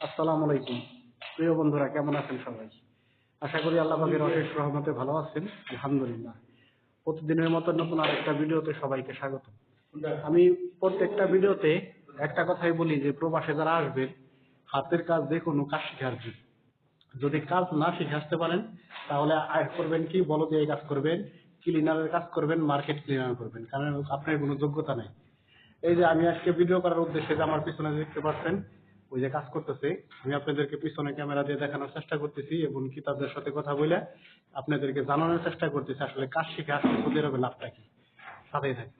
আসসালামু আলাইকুম। প্রিয় বন্ধুরা, কেমন আছেন সবাই? আশা করি আল্লাহ পাকের অশেষ রহমতে ভালো আছেন। আলহামদুলিল্লাহ। প্রতিদিনের মতো নতুন আরেকটা ভিডিওতে সবাইকে স্বাগত। আমি প্রত্যেকটা ভিডিওতে একটা কথাই বলি যে, প্রবাসে যারা আসবেন, হাতের কাজ কোনো কাজ শিখে আসবেন যদি কাজ না শিখে আসতে পারেন, তাহলে আয় করবেন কি? বলো দিয়ে কাজ করবেন, ক্লিনারের কাজ করবেন, মার্কেট ক্লিনার করবেন। কারণ আপনার কোনো যোগ্যতা নাই। এই যে আমি আজকে ভিডিও করার উদ্দেশ্যে যে আমার পিছনে দেখতে পাচ্ছেন ওই যে কাজ করতেছে আমি আপনাদেরকে পিছনে ক্যামেরা দিয়ে দেখানোর চেষ্টা করতেছি এবং কি তাদের সাথে কথা বলে আপনাদেরকে জানানোর চেষ্টা করতেছি আসলে কাজ শিখে আসলে সৌদি আরবে লাভটা কি। সাথেই থাকে।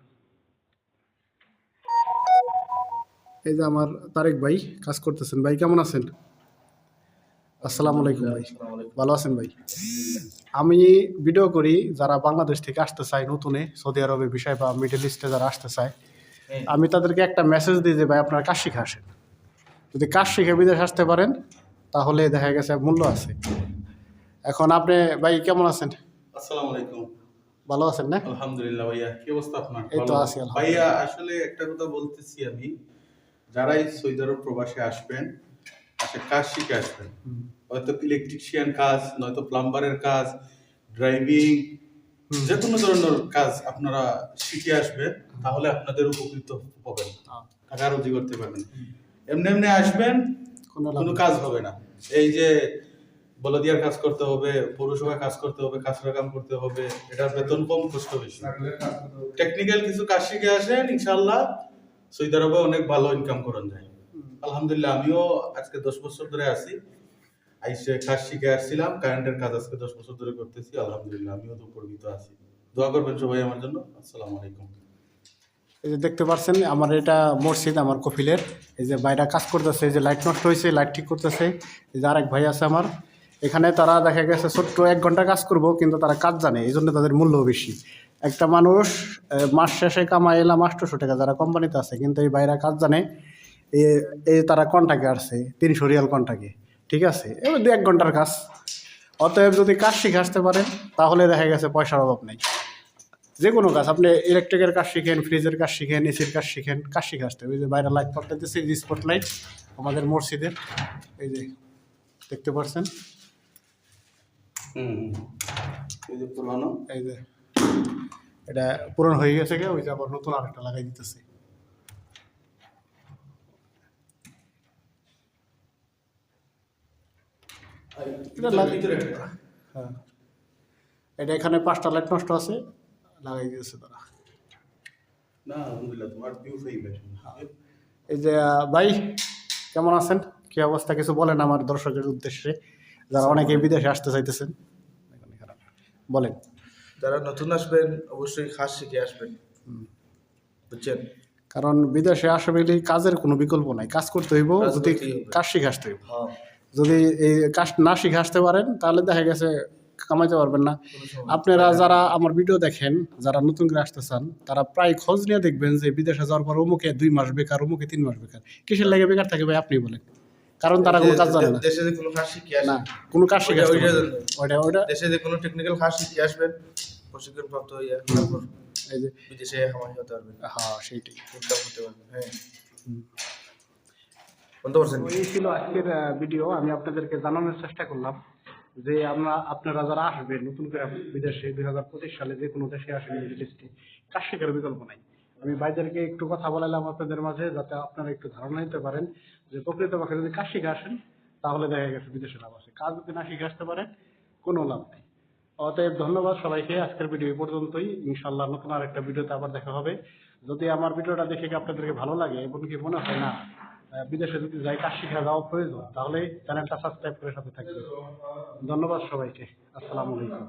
এই যে আমার তারেক ভাই কাজ করতেছেন ভাই কেমন আছেন? আসসালামু আলাইকুম ভাই। ভালো আছেন ভাই? আমি ভিডিও করি যারা বাংলাদেশ থেকে আসতে চায় নতুনে সৌদি আরবের বিষয় বা মিডল ইস্টে যারা আসতে চায় আমি তাদেরকে একটা মেসেজ দিই যে ভাই আপনারা কাজ শিখে আসেন। যদি কাজ শিখে বিদেশ আসতে পারেন তাহলে দেখা গেছে মূল্য আছে। এখন আপনি ভাই কেমন আছেন? আসসালামু আলাইকুম। ভালো আছেন না? আলহামদুলিল্লাহ ভাইয়া কি অবস্থা আপনার? এই তো আছি, ভাইয়া আসলে একটা কথা বলতেছি আমি যারাই সৌদি আরব প্রবাসে আসবেন আসে কাজ শিখে আসবেন? হয়তো ইলেকট্রিশিয়ান কাজ নয়তো প্লাম্বারের কাজ ড্রাইভিং যে কোনো ধরনের কাজ আপনারা শিখে আসবেন তাহলে আপনাদের উপকৃত হবেন। টাকা রুজি করতে পারবেন এমনি এমনি আসবেন কোনো। কাজ হবে না। এই যে বলদিয়ার কাজ করতে হবে পৌরসভা কাজ করতে হবে কাঁচরা কাম করতে হবে এটার বেতন কম কষ্ট বেশি। টেকনিক্যাল কিছু কাজ শিখে আসেন ইনশাল্লাহ সৌদি আরবে অনেক ভালো ইনকাম করা যায় আলহামদুলিল্লাহ আমিও আজকে দশ বছর ধরে আছি। আইসে কাজ শিখে আসছিলাম কারেন্টের কাজ আজকে দশ বছর ধরে করতেছি আলহামদুলিল্লাহ আমিও তো উপকৃত আছি। দোয়া করবেন সবাই আমার জন্য। আসসালামু আলাইকুম। এই যে দেখতে পাচ্ছেন আমার এটা মসজিদ, আমার কফিলের। এই যে বাইরে কাজ করতেছে, এই যে লাইট নষ্ট হয়েছে লাইট ঠিক করতেছে। এই যে আরেক ভাই আছে আমার। এখানে তারা দেখা গেছে ছোট্ট এক ঘণ্টা কাজ করব, কিন্তু তারা কাজ জানে, এই জন্য তাদের মূল্য বেশি। একটা মানুষ মাস শেষে কামাই এলাম আটশোশো টাকা যারা কোম্পানিতে আছে, কিন্তু এই বাইরে কাজ জানে এই তারা কন্টাকে আসছে তিনশো রিয়াল কন্টাকে? ঠিক আছে? এবার দু এক ঘণ্টার কাজ। অতএব যদি কাজ শিখে আসতে পারেন, তাহলে দেখা গেছে পয়সার অভাব নেই। যে কোনো কাজ আপনি ইলেকট্রিকের কাজ শিখেন ফ্রিজের কাজ শিখেন এসির কাজ শিখেন কাজ শিখে আসতে হবে। যে বাইরে লাইট পাল্টাইতেছে এই যে স্পট লাইট আমাদের মসজিদের এই যে দেখতে পাচ্ছেন। এই যে পুরানো। এই যে এটা পুরনো হয়ে গেছে গে ওই যে আবার নতুন আরেকটা লাগাই দিতেছে। হ্যাঁ। এটা এখানে পাঁচটা লাইট নষ্ট আছে। লাগাই দিয়েছে তারা। এই যে ভাই কেমন আছেন? কি অবস্থা? কিছু বলেন আমার দর্শকের উদ্দেশ্যে। যারা অনেকে বিদেশে আসতে চাইতেছেন বলেন। যারা নতুন আসবেন অবশ্যই খাস শিখে আসবেন। বুঝছেন? কারণ বিদেশে আসলে কাজের কোনো বিকল্প নাই। কাজ করতে হইব যদি। কাজ শিখে আসতে হইব। হ্যাঁ। যদি এই কাজ না শিখে আসতে পারেন তাহলে দেখা গেছে কামাইতে পারবেন না। আপনারা যারা আমার ভিডিও দেখেন যারা নতুন করে আসতে চান তারা প্রায় খোঁজ নিয়ে দেখবেন যে বিদেশে যাওয়ার পর অমুকে দুই মাস বেকার অমুকে তিন মাস বেকার। কিসের লাগে বেকার থাকে ভাই? আপনি বলেন। কারণ তারা কোনো কাজ জানে না। দেশে যে কোনো খাস শিখে না কোনো কাজ শিখে ওইটা দেশে যে কোনো টেকনিক্যাল খাস শিখে আসবেন প্রশিক্ষণ প্রাপ্ত হইয়া তারপর এই যে বিদেশে কামাই হতে পারবেন। হ্যাঁ সেইটাই। ইনকাম করতে পারবেন হ্যাঁ। বলতে পারছেন? এই ছিল আজকের ভিডিও আমি আপনাদেরকে জানানোর চেষ্টা করলাম। যে আমরা, আপনারা যারা আসবেন, নতুন করে বিদেশে দুই হাজার পঁচিশ সালে যে কোনো দেশে মিডল ইস্টে কাজ শেখার বিকল্প নাই। আমি ভাইদেরকে একটু কথা বলালাম আপনাদের মাঝে, যাতে আপনারা একটু ধারণা নিতে পারেন যে প্রকৃতপক্ষে যদি কাজ আসেন, তাহলে দেখা গেছে বিদেশে লাভ আছে। কাজ যদি না শিখে আসতে পারেন কোনো লাভ নেই। অতএব ধন্যবাদ সবাইকে, আজকের ভিডিও পর্যন্তই। ইনশাল্লাহ নতুন আর একটা ভিডিওতে আবার দেখা হবে। যদি আমার ভিডিওটা দেখে আপনাদেরকে ভালো লাগে এবং কি মনে হয় না বিদেশে যদি যাই কাজ শিখে যাওয়া প্রয়োজন, তাহলে চ্যানেলটা সাবস্ক্রাইব করে সাথে থাকবে ধন্যবাদ সবাইকে। আসসালামু আলাইকুম।